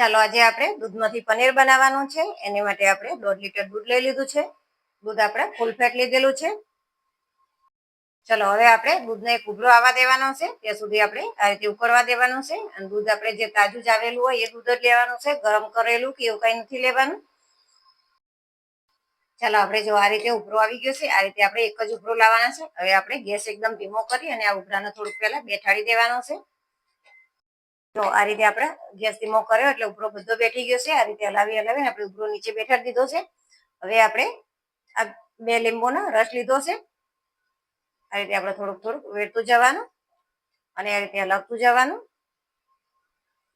ચાલો આજે આપણે દૂધમાંથી પનીર બનાવવાનું છે. એની માટે આપણે દોઢ લીટર દૂધ લઈ લીધું છે. દૂધ આપણે ફૂલ ફેટ લીધેલું છે. ચલો, હવે આપણે દૂધને ઉભરો આવવા દેવાનો છે. ત્યાં સુધી આપણે આ રીતે ઉકળવા દેવાનું છે. અને દૂધ આપણે જે તાજું જ આવેલું હોય એ દૂધ જ લેવાનું છે. ગરમ કરેલું કે એવું કઈ નથી લેવાનું. ચાલો, આપણે જો આ રીતે ઉભરો આવી ગયો છે, આ રીતે આપણે એક જ ઉભરો લાવવાના છે. હવે આપણે ગેસ એકદમ ધીમો કરી અને આ ઉભરાને થોડુંક પહેલા બેઠાડી દેવાનો છે. તો આ રીતે આપણે ગેસ ધીમો કર્યો એટલે ઉભરો બધો બેઠી ગયો છે. આ રીતે હલાવી હલાવીને આપણે ઉભરો નીચે બેઠાડી દીધો છે. હવે આપણે આ બે લીંબુનો રસ લીધો છે. આ રીતે આપણે થોડુંક થોડુંક વેડતું જવાનું અને આ રીતે હલાવતું જવાનું.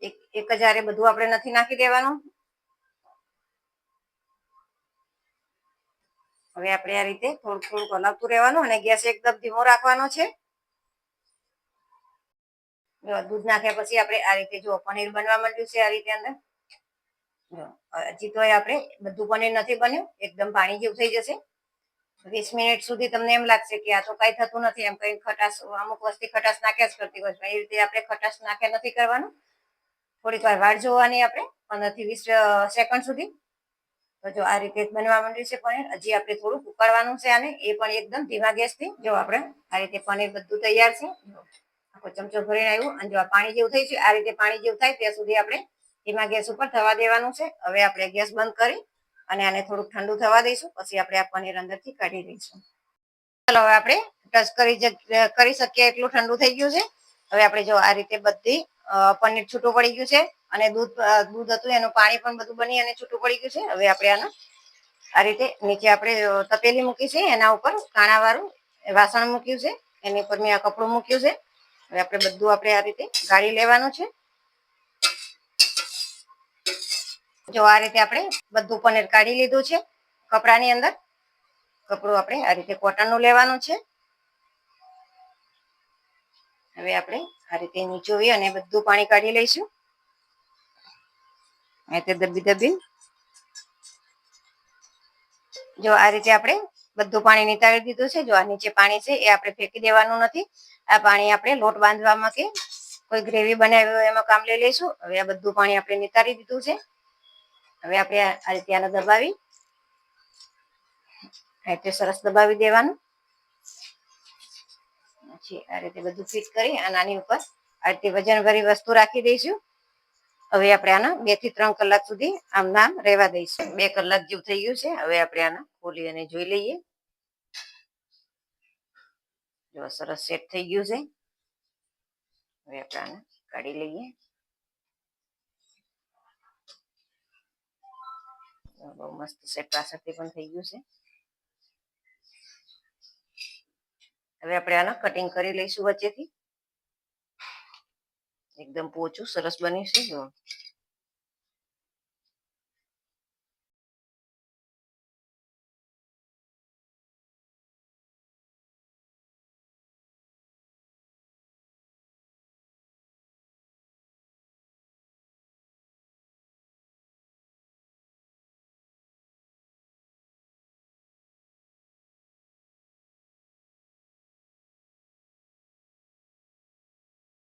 એક એક જ હારે બધું આપણે નથી નાખી દેવાનું. હવે આપણે આ રીતે થોડુંક થોડુંક હલાવતું રહેવાનું અને ગેસ એકદમ ધીમો રાખવાનો છે. દૂધ નાખ્યા પછી આપણે આ રીતે જો પનીર બનવા માંડ્યું છે આ રીતે અંદર. જો, હજી તો આપણે બધું પનીર નથી બન્યું, એકદમ પાણી જેવું થઈ જશે. વીસ મિનિટ સુધી તમને એમ લાગશે કે આ તો કઈ થતું નથી, એમ કઈ ખટાશ, અમુક વસ્તી ખટાશ નાખ્યા જ કરતી હોય એ રીતે આપણે ખટાશ નાખ્યા નથી કરવાનું. થોડીક વાર વાટ જોવાની આપણે પંદરથી વીસ સેકન્ડ સુધી. તો જો આ રીતે બનવા માંડ્યું છે પનીર. હજી આપણે થોડુંક ઉકાળવાનું છે આને. એ પણ એકદમ ધીમા ગેસથી જો આપણે આ રીતે પનીર બધું તૈયાર છે. આખો ચમચો ભરીને આવ્યું અને જો આ પાણી જેવું થઈ છે, આ રીતે પાણી જેવું થાય, ત્યાં સુધી આપણે ધીમા ગેસ ઉપર થવા દેવાનું છે. હવે આપણે ગેસ બંધ કરી અને આને થોડુંક ઠંડુ થવા દઈશું. પછી આપણે આ પનીર અંદરથી કાઢી દઈશું ચાલો, હવે આપણે ટચ કરી કરી શકીએ એટલું ઠંડુ થઈ ગયું છે. હવે આપણે જો આ રીતે બધી પનીર છૂટું પડી ગયું છે અને દૂધ દૂધ હતું, એનું પાણી પણ બધું બની અને છૂટું પડી ગયું છે. હવે આપણે આને આ રીતે નીચે આપણે તપેલી મૂકી છે. એના ઉપર કાણાવાળું વાસણ મૂક્યું છે. એની ઉપર મેં આ કપડું મૂક્યું છે. હવે આપણે બધું આપણે આ રીતે ગાળી લેવાનું છે. જો આ રીતે આપણે બધું પનીર કાઢી લીધું છે કપડાની અંદર. કપડું આપણે આ રીતે કોટનનું લેવાનું છે. હવે આપણે આ રીતે નીચોવી અને બધું પાણી કાઢી લઈશું. રીતે દબી દબી. જો આ રીતે આપણે બધું પાણી નીતાળી દીધું છે, જો આ નીચે પાણી છે એ આપણે ફેંકી દેવાનું નથી. આ પાણી આપણે લોટ બાંધવામાં કે કોઈ ગ્રેવી બનાવી હોય એમાં કામ લઈ લઈશું. હવે આ બધું પાણી આપણે નિતારી દીધું છે. હવે આપણે આ રીતે આને દબાવી. આ રીતે સરસ દબાવી દેવાનું. પછી આ રીતે બધું ફિટ કરી અને આની ઉપર આ રીતે વજન ભરી વસ્તુ રાખી દઈશું. હવે આપણે આના બેથી ત્રણ કલાક સુધી આમ નામ રહેવા દઈશું. બે કલાક જેવું થઈ ગયું છે. હવે આપણે આના ખોલી અને જોઈ લઈએ. જો સરસ સેટ થઈ ગયું છે. હવે આપણે આને કાઢી લઈએ. બહુ મસ્ત સેટ પાછળથી પણ થઈ ગયું છે. હવે આપણે આના કટિંગ કરી લઈશું વચ્ચેથી. એકદમ પોચું, સરસ બન્યું છે જો